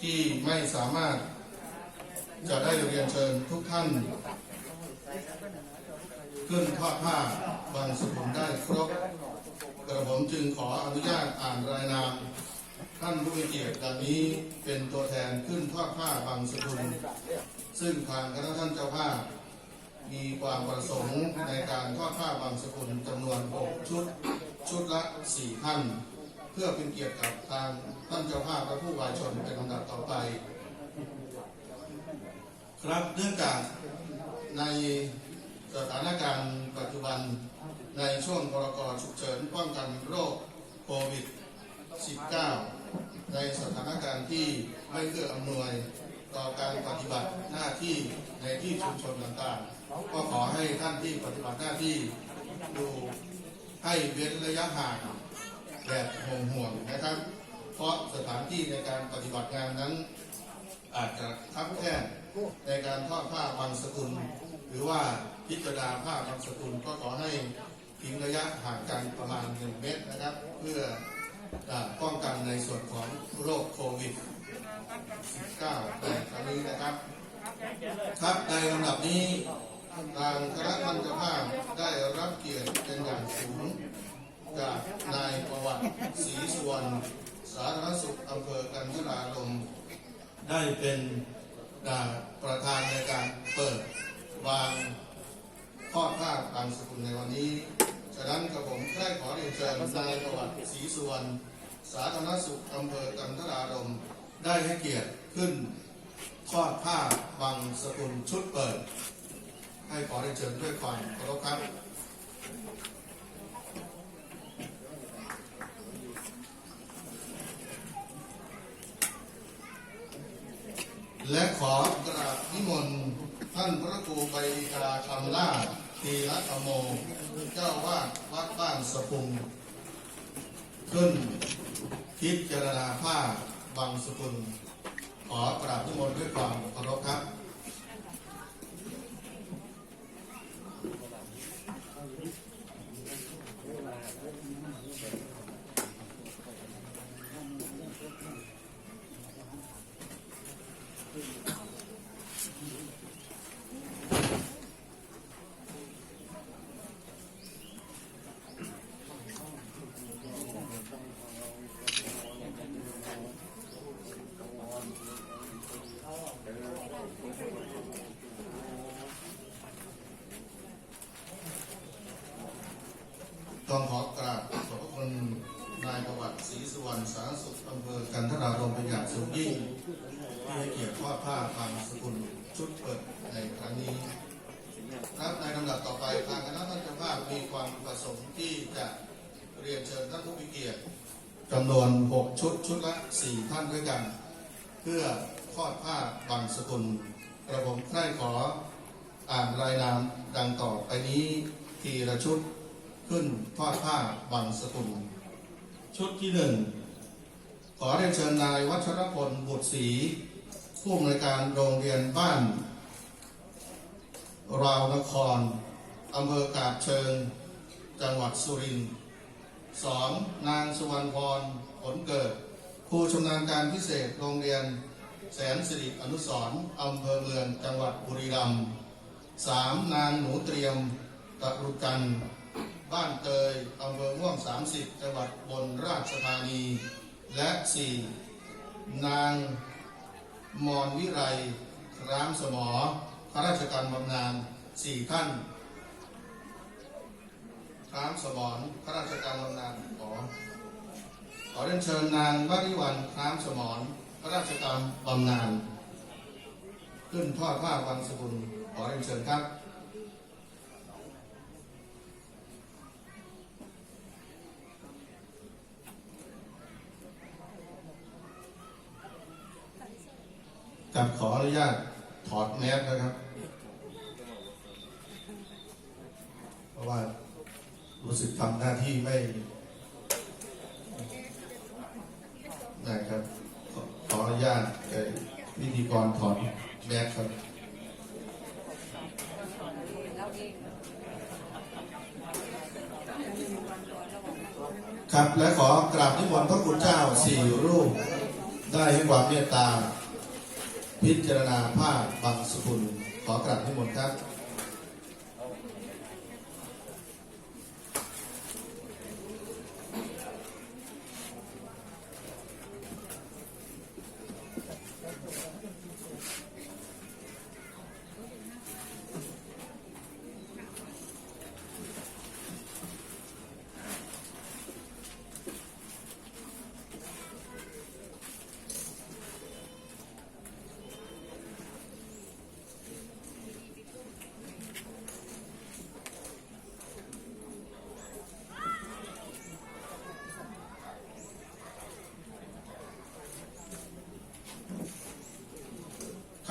ที่ไม่สามารถจะได้เรียนเชิญทุกท่าน ขึ้นทอดผ้าบางสกุลได้ครบกระผมจึงขออนุญาตอ่านรายนาม ท่านผู้มีเกียรติดังนี้เป็นตัวแทนขึ้นทอดผ้าบางสกุลซึ่งทางคณะท่านเจ้าภาพมีความประสงค์ในการทอดผ้าบางสกุลจำนวน 6 ชุด ชุดละ 4 ท่าน พื่อเป็นเกียรติกับทางท่านเจ้าภาพและผู้วายชนเป็นลำดับต่อไป ครับเนื่องจากในสถานการณ์ปัจจุบันในช่วงพรกฉุกเฉินป้องกันโรคโควิด 19 ในสถานการณ์ที่ไม่เอื้ออำนวยต่อการปฏิบัติหน้าที่ในที่ชุมชนต่างๆ ก็ขอให้ท่านที่ปฏิบัติหน้าที่ดูให้เว้นระยะห่าง แบบห่วงๆนะครับ เพราะสถานที่ในการปฏิบัติงานนั้น อาจจะคับแคบในการทอดผ้าบางสกุล หรือว่าพิจารณาผ้าบางสกุลก็ขอให้ทิ้งระยะห่างกันประมาณ 1 เมตรนะครับ เพื่อป้องกันในส่วนของโรคโควิด 19 ในครั้งนี้นะครับ ครับในลำดับนี้ทางคณะท่านเจ้าภาพได้รับเกียรติเป็นอย่างสูง จากนายประวัติศรีสุวรรณสาธารณสุขอำเภอกันทรารมได้เป็นอ่าประธานในการเปิดวางทอดผ้าบางสกุลในวันนี้ ฉะนั้นกระผมได้ขอเรียนเชิญนายประวัติศรีสุวรรณสาธารณสุขอำเภอกันทรารมได้ให้เกียรติขึ้นทอดผ้าบางสกุลชุดเปิด ให้ขอเรียนเชิญด้วยความเคารพครับ และขอกราบนิมนต์ท่านพระครูไปดีกาคำล่าทีรัตโม เจ้าวาดวัดบ้านสปุง ขึ้นพิจารณาผ้าบางสกุล ขอกราบนิมนต์ด้วยความเคารพครับ ต้องขอกราบขอบพระคุณนายประวัติศรีสุวรรณสาธารณสุขอำเภอกันทรารมเป็นอย่างสูงยิ่งที่ให้เกียรติทอดผ้าบางสกุลชุดเปิดในครั้งนี้ครับในลำดับต่อไปทางคณะท่านเจ้าภาพมีความประสงค์ที่จะเรียนเชิญท่านผู้มีเกียรติจำนวน 6 ชุดชุดละ 4 ท่านด้วยกัน เพื่อทอดผ้าบางสกุลกระผมใคร่ขออ่านรายนามดังต่อไปนี้ทีละชุดขึ้นทอดผ้าบางสกุล ชุดที่หนึ่ง ขอเรียนเชิญนายวัชรพลบุตรศรีผู้อำนวยการโรงเรียนบ้าน ราวนครอำเภอกาบเชิง จังหวัดสุรินทร์สองนางสุวรรณพรผลเกิด ครูชำนาญการพิเศษโรงเรียนแสนสิริอนุสร์อำเภอเมืองจังหวัดบุรีรัมย์สามนางหนูเตรียมตะรุกัน บ้านเตยอำเภอม่วง30จังหวัดบนราชธานี และสี่นางมอนวิไรรามสมอข้าราชการบำนาญสี่ท่านรามสมรข้าราชการบำนาญขอขอเรียนเชิญนางวริวันรามสมรข้าราชการบำนาญขึ้นทอดผ้าวันสกุลขอเรียนเชิญครับ กับขออนุญาตถอดแมสนะครับ เพราะว่ารู้สึกทำหน้าที่ไม่นะครับขอขออนุญาตพิธีกรถอดแมสครับครับและขอกราบนิมนต์พระคุณเจ้าสี่รูป ได้ให้ความเมตตา พิจารณาภาพบางสกุลขอกราบที่หมดครับ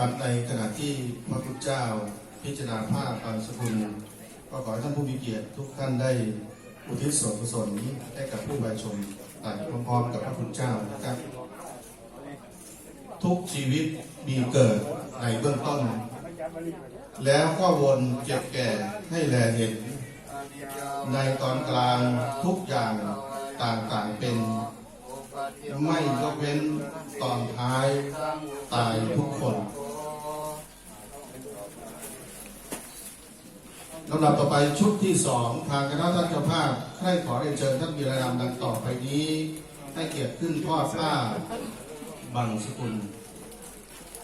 ครับในขณะที่พระพุทธเจ้าพิจารณาภาพบางสกุลก็ขอให้ท่านผู้มีเกียรติทุกท่านได้อุทิศส่วนกุศลให้กับผู้บริชมต่างพร้อมๆกับพระพุทธเจ้านะครับ ทุกชีวิตมีเกิดในเบื้องต้น แล้วก็วนเจ็บแก่ให้แลเห็น ในตอนกลางทุกอย่างต่างๆเป็น ไม่ยกเว้นตอนท้ายตายทุกคน ลำดับต่อไปชุดที่สองทางคณะท่านเจ้าภาพให้ขอเรียนเชิญท่านมีรายนามดังต่อไปนี้ ให้เกียรติขึ้นทอดผ้าบังสกุล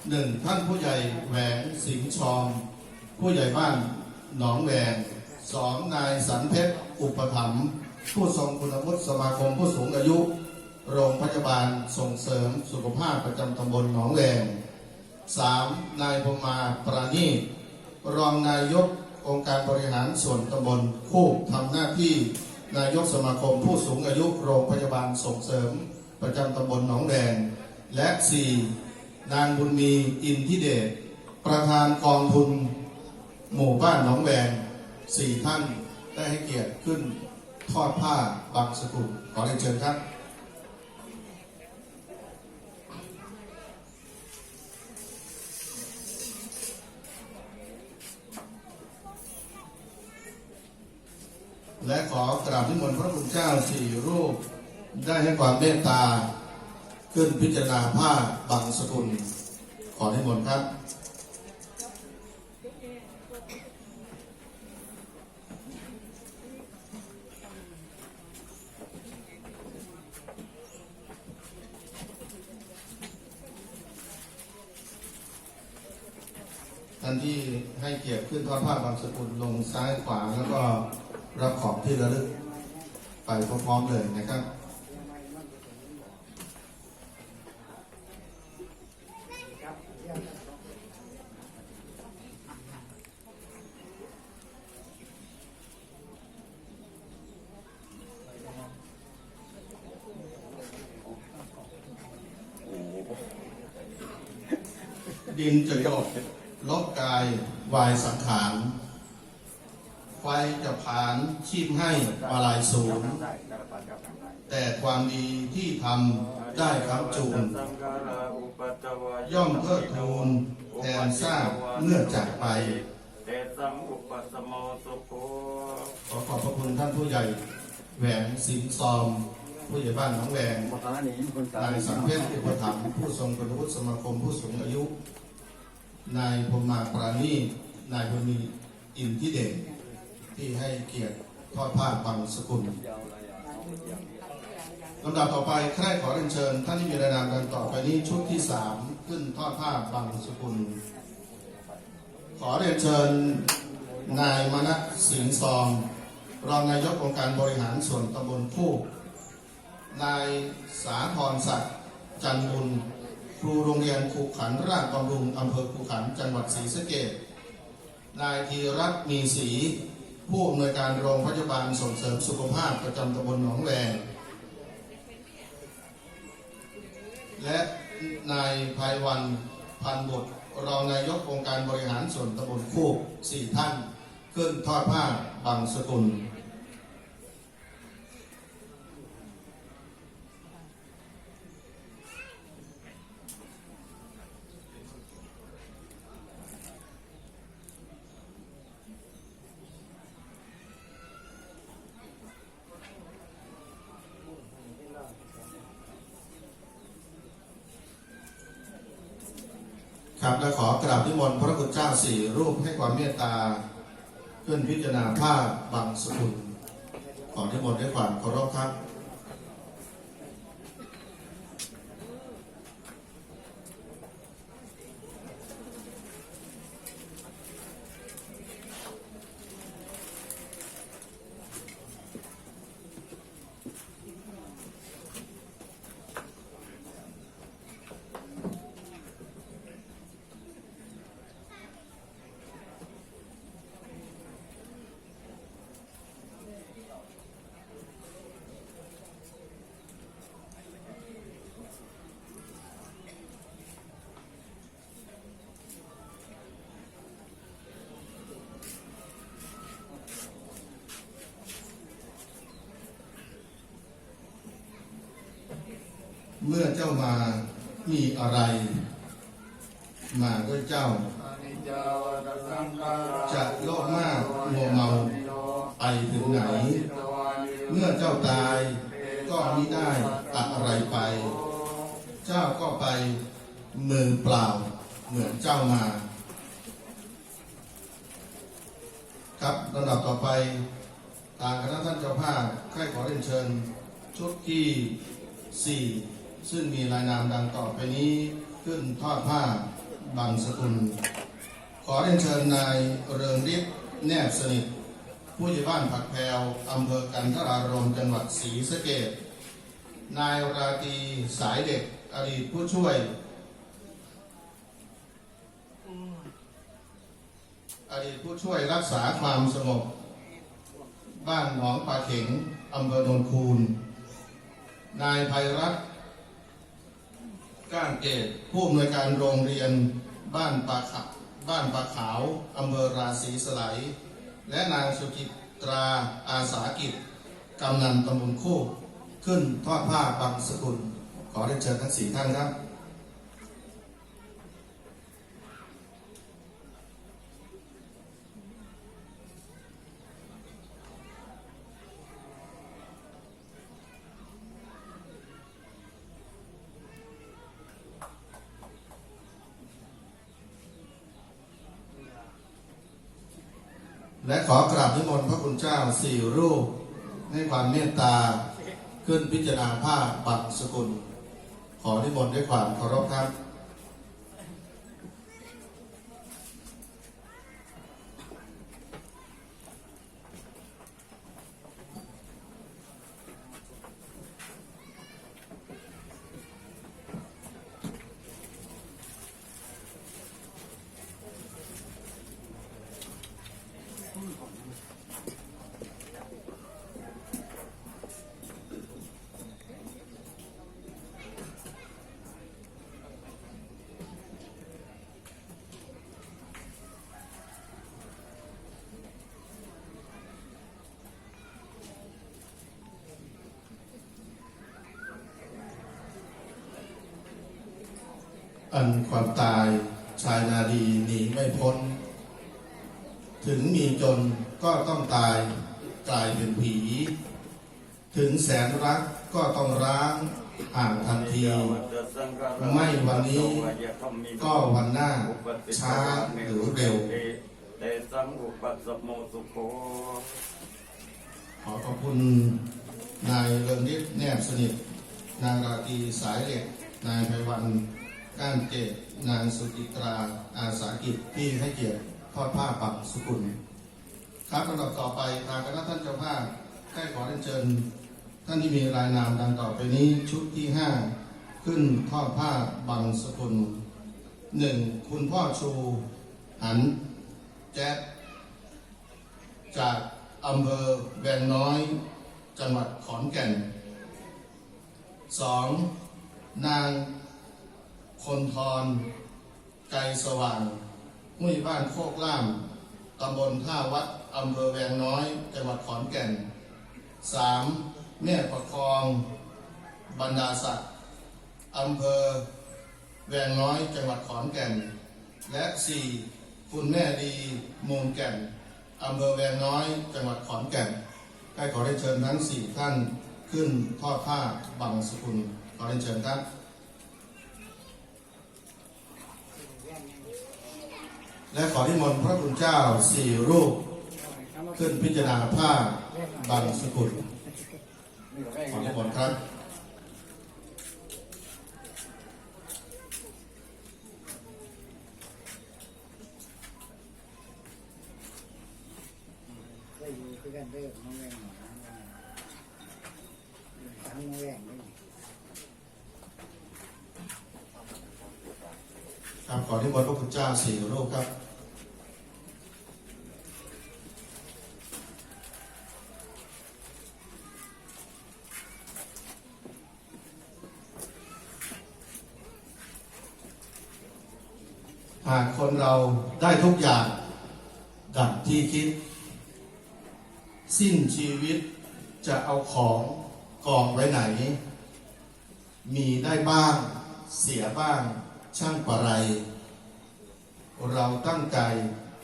หนึ่งท่านผู้ใหญ่แหวงสิงห์ชอม ผู้ใหญ่บ้านหนองแหวงสองนายสันเพชรอุปถัมภ์ผู้ทรงคุณวุฒิสมาคมผู้สูงอายุ โรงพยาบาลส่งเสริมสุขภาพประจำตำบลหนองแวงสามนายพมาปราณีรองนายก องค์การบริหารส่วนตำบลคู่ทำหน้าที่นายกสมาคมผู้สูงอายุโรงพยาบาลส่งเสริม ประจำตำบลหนองแดง และสี่นางบุญมีอินทิเดชประธานกองทุน หมู่บ้านหนองแวงสี่ท่านได้ให้เกียรติขึ้นทอดผ้าบางสกุลขอเรียนเชิญครับ และขอกราบนิมนต์พระคุณเจ้าสี่รูป ได้ให้ความเมตตา ขึ้นพิจารณาผ้าบางสกุล ขอนิมนต์ครับท่านที่ให้เกียรติขึ้นทอดผ้าบางสกุลลงซ้ายขวาแล้วก็ รับของที่ระลึกไปพร้อมๆเลยนะครับ ดินจะโยกลบกายวายสังขาร ไฟจะผ่านชีพให้มาลายศูนย์แต่ความดีที่ทำได้ครับจูน ย่อมเพิดทูนแทนทราบเมื่อจากไปขอขอบพระคุณท่านผู้ใหญ่แหวงสิงห์ซอม ผู้ใหญ่บ้านหนองแหวนนายสังเพชรอุปถัมภ์ผู้ทรงคุณวุฒิสมาคมผู้สูงอายุ นายพรมาปราณีนายพมีอินทิเดช ที่ให้เกียรติทอดผ้าบางสกุลลำดับต่อไปใครขอเรียนเชิญ ท่านที่มีรายนามกันต่อไปนี้ชุดที่สามขึ้นทอดผ้าบางสกุล ขอเรียนเชิญนายมณัสิงห์ซอมรองนายกองค์การบริหารส่วนตำบลคู่นายสาธรศักดิ์จันบุญครูโรงเรียนคูขันราชบำรุงอำเภอคูขันจังหวัดศรีสะเกษนายธีรัตน์มีศรี ผู้อำนวยการโรงพยาบาลส่งเสริมสุขภาพประจำตำบลหนองแวงและนายภัยวันพันบุตรรองนายกองค์การบริหารส่วนตำบลคู่สี่ท่าน ขึ้นทอดผ้าบางสกุลาเพื่อนพิจารณาผ้าบางสกุล ขอทั้งหมดด้วยความเคารพครับ เมื่อเจ้ามามีอะไร มาด้วยเจ้า จะโลภมากมัวเมาไปถึงไหน เมื่อเจ้าตายก็มิได้อะไรไป เจ้าก็ไปมือเปล่าเหมือนเจ้ามา ครับลำดับต่อไปทางคณะท่านเจ้าภาพค่ายขอเรียนเชิญชุดที่สี่ ซึ่งมีรายนามดังต่อไปนี้ขึ้นทอดผ้าบางสกุล ขอเรียนเชิญนายเรืองฤทธิ์แนบสนิท ผู้ใหญ่บ้านผักแพรวอำเภอกันทรารมจังหวัดศรีสะเกษนายราตรีสายเด็กอดีตผู้ช่วย อดีตผู้ช่วยรักษาความสงบ บ้านหนองปลาเข็งอำเภอโนนคูนนายภัยรัตน์ ก้านเกตผู้อำนวยการโรงเรียนบ้านปลาขับ้านปลาขาวอำเภอราศีสไลยและนางสุจิตราอาสากิจกำนันตำบลโคกขึ้นทอดผ้าบางสกุล ขอเรียนเชิญทั้งสี่ท่านครับ และขอกราบนิมนต์พระคุณเจ้าสี่รูป ให้ความเมตตาขึ้นพิจารณาผ้าบัตรสกุล ขอนิมนต์ด้วยความเคารพครับ อันความตายชายนาดีหนีไม่พ้น ถึงมีจนก็ต้องตายกลายเป็นผี ถึงแสนรักก็ต้องร้างห่างทันที ไม่วันนี้ ก็วันหน้า ช้าหรือเร็วขอขอบคุณนายเรืองฤทธิ์แนบสนิท นางราตรีสายเหล็ก นายไพวัน ก้านเกตนางสุจิตราอาสากิจที่ให้เกียรติทอดผ้าปักสุกุล ครับลำดับต่อไปทางคณะท่านเจ้าภาพได้ขอเรียนเชิญท่านที่มีรายนามดังต่อไปนี้ชุดที่ห้าขึ้นทอดผ้าบังสกุลหนึ่งคุณพ่อชูหันแจ๊จากอำเภอแวงน้อย จังหวัดขอนแก่นสองนาง คนทรไกรสว่างมุ้ยบ้านโคกล่ามตำบลท่าวัดอำเภอแวงน้อย จังหวัดขอนแก่นสามแม่ประคอง บรรดาศักดิ์อำเภอแวงน้อยจังหวัดขอนแก่น และสี่คุณแม่ดีมูลแก่นอำเภอแวงน้อย จังหวัดขอนแก่นได้ขอได้เชิญทั้งสี่ท่านขึ้นทอดผ้าบังสุกุลขอได้เชิญครับ และขอที่มนต์พระคุณเจ้าสี่รูป ขึ้นพิจารณาผ้าบังสกุลขอที่มนต์ครับกันเด้อน้องแวงหน่อยทั้งน้องแวงนี่ครับขอที่มนพระคุณเจ้าสี่รูปครับ คนเราได้ทุกอย่าง ดังที่คิด สิ้นชีวิตจะเอาของกองไว้ไหน มีได้บ้าง เสียบ้างช่างประไร เราตั้งใจ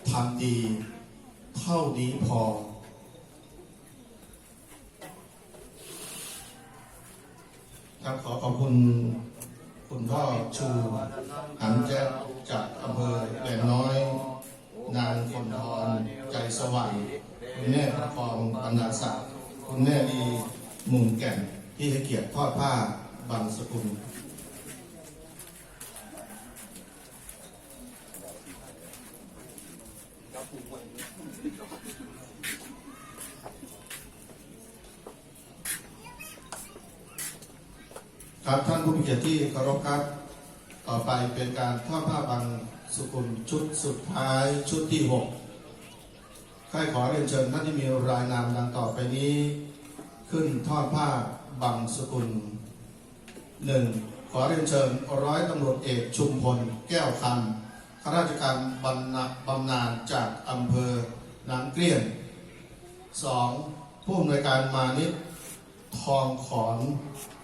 ทำดี เท่านี้พอ ครับขอขอบคุณ คุณพ่อชูหันแจ๊จากอำเภอแหลมน้อย นางคนทรใจสว่างคุณแม่ประคองบรรดาศักดิ์คุณแม่ดีมุงแก่นที่ให้เกียรติทอดผ้าบางสกุล ครับท่านผู้มีเกียรติที่เคารพครับ ต่อไปเป็นการทอดผ้าบางสุกุลชุดสุดท้ายชุดที่หกใครขอเรียนเชิญท่านที่มีรายนามดังต่อไปนี้ ขึ้นทอดผ้าบางสุกุลหนึ่งขอเรียนเชิญร้อยตำรวจเอกชุมพลแก้วคำข้าราชการบำนาบำนาญจากอำเภอนางเกลี้ยงสองผู้อำนวยการมานิตทองขอน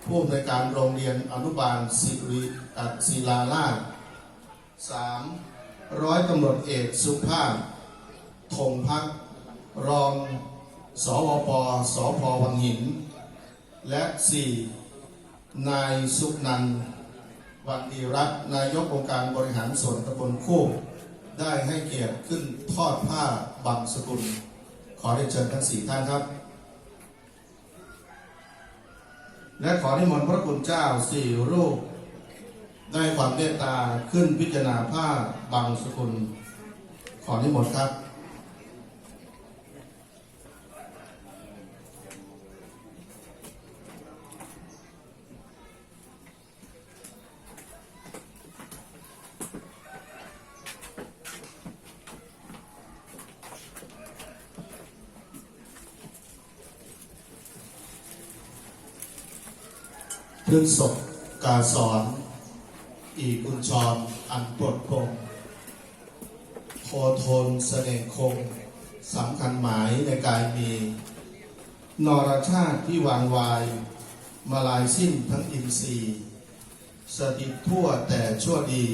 ผู้อำนวยการโรงเรียนอนุบาลศิริศิลาลาสามร้อยตำรวจเอกสุภาพธงพักรองสวปสพวังหิน และสี่นายสุนันท์วันดีรัตน์นายกองค์การบริหารส่วนตำบลคู่ ได้ให้เกียรติขึ้นทอดผ้าบังสกุล ขอได้เชิญทั้งสี่ท่านครับ และขอนิมนต์พระคุณเจ้าสี่รูป ได้ความเมตตาขึ้นพิจารณาผ้าบางสกุล ขอนิมนต์ครับ พฤกษบกาสอน อีกุญชรอันปลดพรมโพโทนเสน่ห์คงสำคัญหมายในกายมี นรชาติที่วางวาย มาลายสิ้นทั้งอินทรีย์สถิตทั่วแต่ชั่วดี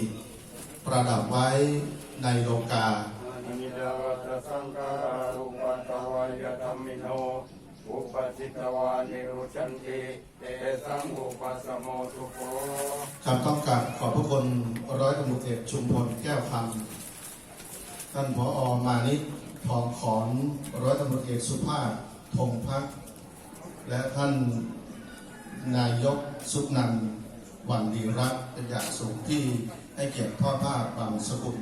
ประดับไว้ในโลกาอนิดาวตสังขารุปัตตวายธรรมิโน ปจิตวานิรุชันติเตสังอุปสมโมสุโขคำต้องการขอบพระคุณร้อยตำรวจเอกชุมพลแก้วคำท่านผออมานิตทองขอนร้อยตำรวจเอกสุภาพพงพัก และท่านนายกสุนันท์วันดีรักเป็นอย่างสูงที่ให้เกียรติทอผ้าบางสกุล